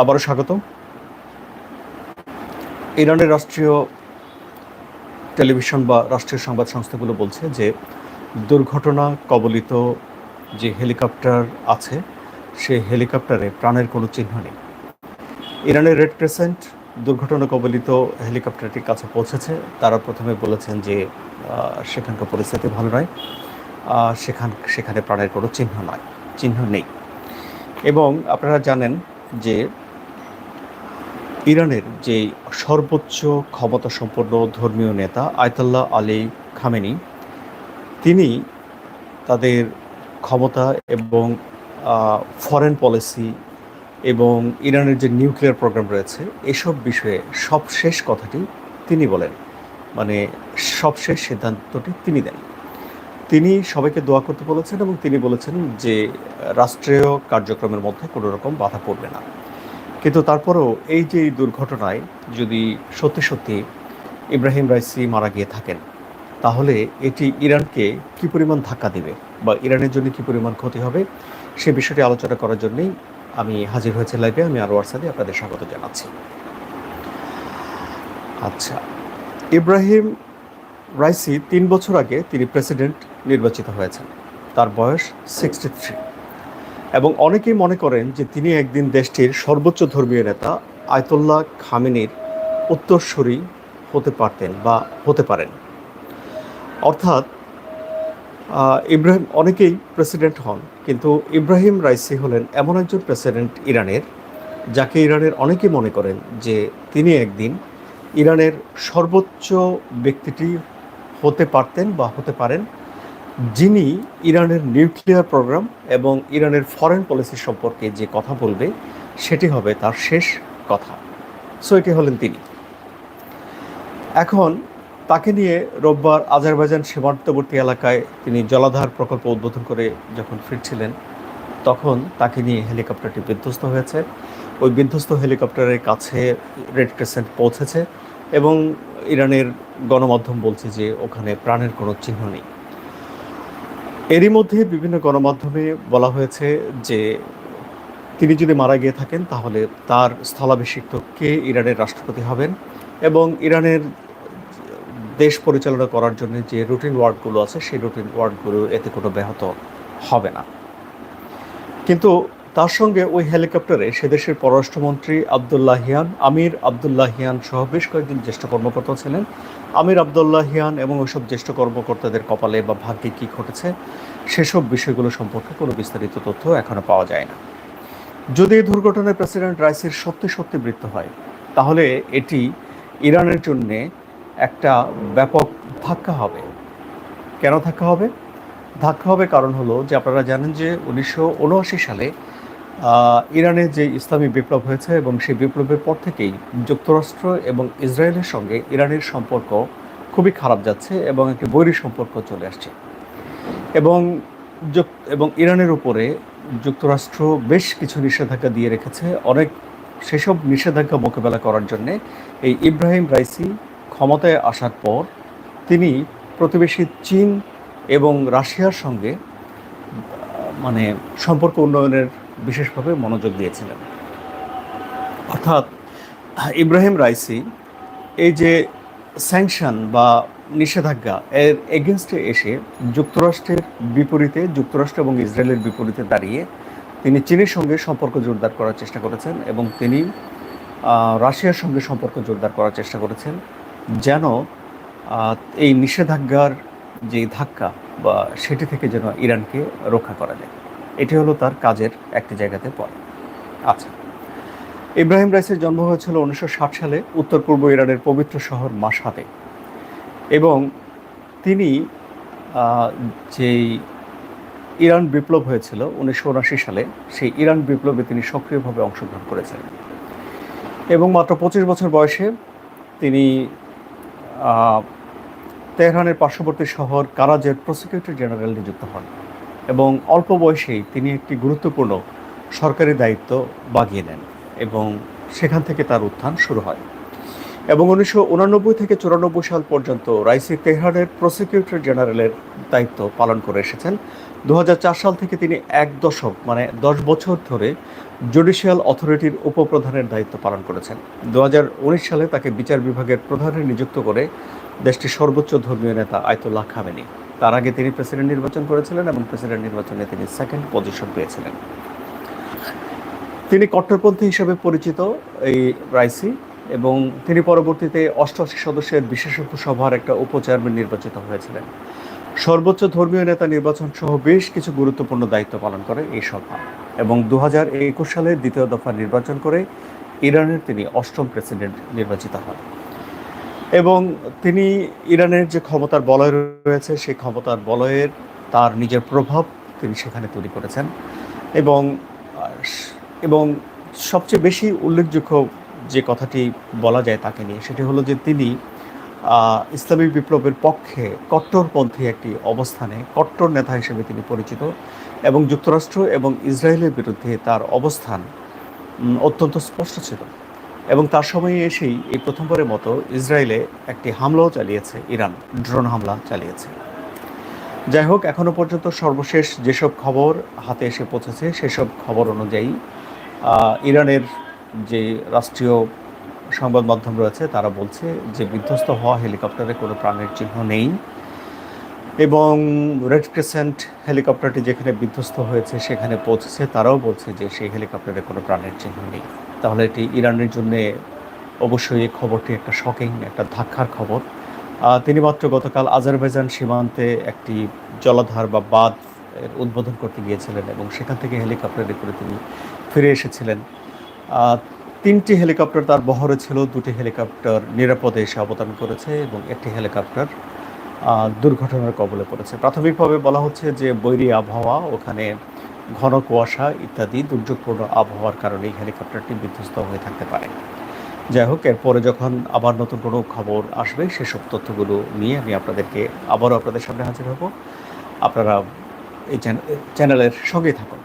আবারও স্বাগত ইরানের রাষ্ট্রীয় টেলিভিশন বা রাষ্ট্রীয় সংবাদ সংস্থাগুলো বলছে যে দুর্ঘটনা কবলিত যে হেলিকপ্টার আছে সেই হেলিকপ্টারে প্রাণের কোনো চিহ্ন নেই। ইরানের রেড ক্রেসেন্ট দুর্ঘটনা কবলিত হেলিকপ্টারটির কাছে পৌঁছেছে। তারা প্রথমে বলেছেন যে সেখানকার পরিস্থিতি ভালো নয়। সেখান, সেখানে প্রাণের কোনো চিহ্ন নয়, চিহ্ন নেই। এবং আপনারা জানেন যে ইরানের যে সর্বোচ্চ ক্ষমতা সম্পন্ন ধর্মীয় নেতা আয়তাল্লাহ আলী খামেনি, তিনি তাদের ক্ষমতা এবং ফরেন পলিসি এবং ইরানের যে নিউক্লিয়ার প্রোগ্রাম রয়েছে, এসব বিষয়ে সবশেষ কথাটি তিনি বলেন। মানে সবশেষ সিদ্ধান্তটি তিনি দেন। তিনি সবাইকে দোয়া করতে বলেছেন এবং তিনি বলেছেন যে রাষ্ট্রীয় কার্যক্রমের মধ্যে কোনো রকম বাধা পড়বে না। কিন্তু তারপরেও এই যে দুর্ঘটনায় যদি সত্যি সত্যি ইব্রাহিম রাইসি মারা গিয়ে থাকেন, তাহলে এটি ইরানকে কি পরিমাণ ধাক্কা দেবে বা ইরানের জন্য কি পরিমাণ ক্ষতি হবে, সে বিষয়টি আলোচনা করার জন্যই আমি হাজির হয়েছে লাইভে। আমি আরও সাথে আপনাদের স্বাগত জানাচ্ছি। আচ্ছা ইব্রাহিম রাইসি তিন বছর আগে তিনি প্রেসিডেন্ট নির্বাচিত হয়েছেন। তার বয়স সিক্সটি থ্রি এবং অনেকেই মনে করেন যে তিনি একদিন দেশটির সর্বোচ্চ ধর্মীয় নেতা আয়তুল্লাহ খামেনির উত্তরসূরি হতে পারতেন বা হতে পারেন। অর্থাৎ ইব্রাহিম, অনেকেই প্রেসিডেন্ট হন, কিন্তু ইব্রাহিম রাইসি হলেন এমন একজন প্রেসিডেন্ট ইরানের, যাকে ইরানের অনেকেই মনে করেন যে তিনি একদিন ইরানের সর্বোচ্চ ব্যক্তিটি হতে পারতেন বা হতে পারেন। যিনি ইরানের নিউক্লিয়ার প্রোগ্রাম এবং ইরানের ফরেন পলিসি সম্পর্কে যে কথা বলবে, সেটি হবে তার শেষ কথা। সো, এটি হলেন তিনি। এখন তাকে নিয়ে রোববার আজারবাইজান সীমান্তবর্তী এলাকায় তিনি জলাধার প্রকল্প উদ্বোধন করে যখন ফিরছিলেন, তখন তাকে নিয়ে হেলিকপ্টারটি বিধ্বস্ত হয়েছে। ওই বিধ্বস্ত হেলিকপ্টারের কাছে রেড ক্রেসেন্ট পৌঁছেছে এবং ইরানের গণমাধ্যম বলছে যে ওখানে প্রাণের কোনো চিহ্ন নেই। এরই মধ্যে বিভিন্ন গণমাধ্যমে বলা হয়েছে যে তিনি যদি মারা গিয়ে থাকেন, তাহলে তার স্থলাভিষিক্ত কে ইরানের রাষ্ট্রপতি হবেন এবং ইরানের দেশ পরিচালনা করার জন্য যে রুটিন ওয়ার্ডগুলো আছে, সেই রুটিন ওয়ার্ডগুলো এতে কোনো ব্যাহত হবে না। কিন্তু তার সঙ্গে ওই হেলিকপ্টারে সে দেশের পররাষ্ট্রমন্ত্রী আবদুল্লাহিয়ান আমির আবদুল্লাহিয়ান সহ বেশ কয়েকজন জ্যেষ্ঠ কর্মকর্তা ছিলেন। আমির আবদুল্লাহিয়ান এবং ওইসব জ্যেষ্ঠ কর্মকর্তাদের কপালে বা ভাগ্যে কী ঘটেছে, সেসব বিষয়গুলো সম্পর্কে কোনো বিস্তারিত তথ্য এখনও পাওয়া যায় না। যদি এই দুর্ঘটনায় প্রেসিডেন্ট রাইসির সত্যি সত্যি মৃত্যু হয়, তাহলে এটি ইরানের জন্যে একটা ব্যাপক ধাক্কা হবে। কেন ধাক্কা হবে? ধাক্কা হবে কারণ হলো যে আপনারা জানেন যে উনিশশো উনআশি সালে ইরানে যে ইসলামী বিপ্লব হয়েছে এবং সেই বিপ্লবের পর থেকেই যুক্তরাষ্ট্র এবং ইসরায়েলের সঙ্গে ইরানের সম্পর্ক খুবই খারাপ যাচ্ছে এবং একটি বৈরী সম্পর্ক চলে আসছে। এবং এবং ইরানের উপরে যুক্তরাষ্ট্র বেশ কিছু নিষেধাজ্ঞা দিয়ে রেখেছে। অনেক সেসব নিষেধাজ্ঞা মোকাবেলা করার জন্যে এই ইব্রাহিম রাইসি ক্ষমতায় আসার পর তিনি প্রতিবেশী চীন এবং রাশিয়ার সঙ্গে মানে সম্পর্ক উন্নয়নের বিশেষভাবে মনোযোগ দিয়েছিলেন। অর্থাৎ ইব্রাহিম রাইসি এই যে স্যাংশন বা নিষেধাজ্ঞা এর এগেনস্টে এসে যুক্তরাষ্ট্রের বিপরীতে, যুক্তরাষ্ট্র এবং ইসরায়েলের বিপরীতে দাঁড়িয়ে তিনি চীনের সঙ্গে সম্পর্ক জোরদার করার চেষ্টা করেছেন এবং তিনি রাশিয়ার সঙ্গে সম্পর্ক জোরদার করার চেষ্টা করেছেন যেন এই নিষেধাজ্ঞার যে ধাক্কা বা সেটি থেকে যেন ইরানকে রক্ষা করা যায়। এটি হলো তার কাজের একটি জায়গাতে পড়ে। আচ্ছা। ইব্রাহিম রাইসের জন্ম হয়েছিল উনিশশো ষাট সালে উত্তর পূর্ব ইরানের পবিত্র শহর মাসাদে এবং তিনি যেই ইরান বিপ্লব হয়েছিল উনিশশো উনাশি সালে, সেই ইরান বিপ্লবে তিনি সক্রিয়ভাবে অংশগ্রহণ করেছিলেন। এবং মাত্র পঁচিশ বছর বয়সে তিনি তেহরানের পার্শ্ববর্তী শহর কারাজের প্রসিকিউটর জেনারেল নিযুক্ত হন। এবং অল্প বয়সেই তিনি একটি গুরুত্বপূর্ণ সরকারি দায়িত্ব বাগিয়ে নেন এবং সেখান থেকে তার উত্থান শুরু হয়। এবং উনিশশো উনানব্বই থেকে চুরানব্বই সাল পর্যন্ত রাইসি তেহরানের প্রসিকিউটর জেনারেলের দায়িত্ব পালন করে এসেছেন। দু হাজার চার সাল থেকে তিনি এক দশক মানে দশ বছর ধরে জুডিশিয়াল অথরিটির উপপ্রধানের দায়িত্ব পালন করেছেন। দু হাজার উনিশ সালে তাকে বিচার বিভাগের প্রধানে নিযুক্ত করে দেশটির সর্বোচ্চ ধর্মীয় নেতা আয়তুল্লাহ খামেনি। তার আগে তিনি প্রেসিডেন্ট নির্বাচন করেছিলেন এবং প্রেসিডেন্ট নির্বাচনে তিনি সেকেন্ড পজিশন পেয়েছিলেন। তিনি কট্টরপন্থী হিসেবে পরিচিত এই রাইসি এবং তিনি পরবর্তীতে অষ্টআশি সদস্যের বিশেষজ্ঞ সভার একটা উপচেয়ারম্যান নির্বাচিত হয়েছিলেন। সর্বোচ্চ ধর্মীয় নেতা নির্বাচন সহ বেশ কিছু গুরুত্বপূর্ণ দায়িত্ব পালন করে এই সভা এবং দু হাজার একুশ সালে দ্বিতীয় দফা নির্বাচন করে ইরানের তিনি অষ্টম প্রেসিডেন্ট নির্বাচিত হন। এবং তিনি ইরানের যে ক্ষমতার বলয় রয়েছে সেই ক্ষমতার বলয়ের তার নিজের প্রভাব তিনি সেখানে তৈরি করেছেন। এবং এবং সবচেয়ে বেশি উল্লেখযোগ্য যে কথাটি বলা যায় তাকে নিয়ে সেটি হলো যে তিনি আহ, ইসলামিক বিপ্লবের পক্ষে কট্টরপন্থী একটি অবস্থানে কট্টর নেতা হিসেবে তিনি পরিচিত এবং যুক্তরাষ্ট্র এবং ইসরায়েলের বিরুদ্ধে তার অবস্থান অত্যন্ত স্পষ্ট ছিল। এবং তার সময়ে এসেই এই প্রথমবারের মতো ইসরায়েলে একটি হামলাও চালিয়েছে ইরান, ড্রোন হামলা চালিয়েছে। যাই হোক এখনও পর্যন্ত সর্বশেষ যেসব খবর হাতে এসে পৌঁছেছে, সেসব খবর অনুযায়ী ইরানের যে রাষ্ট্রীয় সংবাদ মাধ্যম রয়েছে, তারা বলছে যে বিধ্বস্ত হওয়া হেলিকপ্টারে কোনো প্রাণের চিহ্ন নেই এবং রেড ক্রিসেন্ট হেলিকপ্টারটি যেখানে বিধ্বস্ত হয়েছে, সেখানে পৌঁছেছে, তারাও বলছে যে সেই হেলিকপ্টারে কোনো প্রাণের চিহ্ন নেই। তাহলে এটি ইরানের জন্য অবশ্যই এই খবরটি একটা শকিং একটা ধাক্কার খবর। তিনি মাত্র গতকাল আজারবাইজান সীমান্তে একটি জলাধার বা বাঁধ উদ্বোধন করতে গিয়েছিলেন এবং সেখান থেকে হেলিকপ্টারে করে তিনি ফিরে এসেছিলেন। তিনটি হেলিকপ্টার তার বহরে ছিল, দুটি হেলিকপ্টার নিরাপদে এসে অবতরণ করেছে এবং একটি হেলিকপ্টার দুর্ঘটনার কবলে পড়েছে। প্রাথমিকভাবে বলা হচ্ছে যে বৈরী আবহাওয়া ওখানে ঘন কুয়াশা ইত্যাদি দুর্যোগপূর্ণ আবহাওয়ার কারণে এই হেলিকপ্টারটি বিধ্বস্ত হয়ে থাকতে পারে। যাই হোক, এরপরে যখন আবার নতুন কোনো খবর আসবে, সেসব তথ্যগুলো নিয়ে আমি আপনাদেরকে আবারও আপনাদের সামনে হাজির হব। আপনারা এই চ্যানেলের সঙ্গেই থাকুন।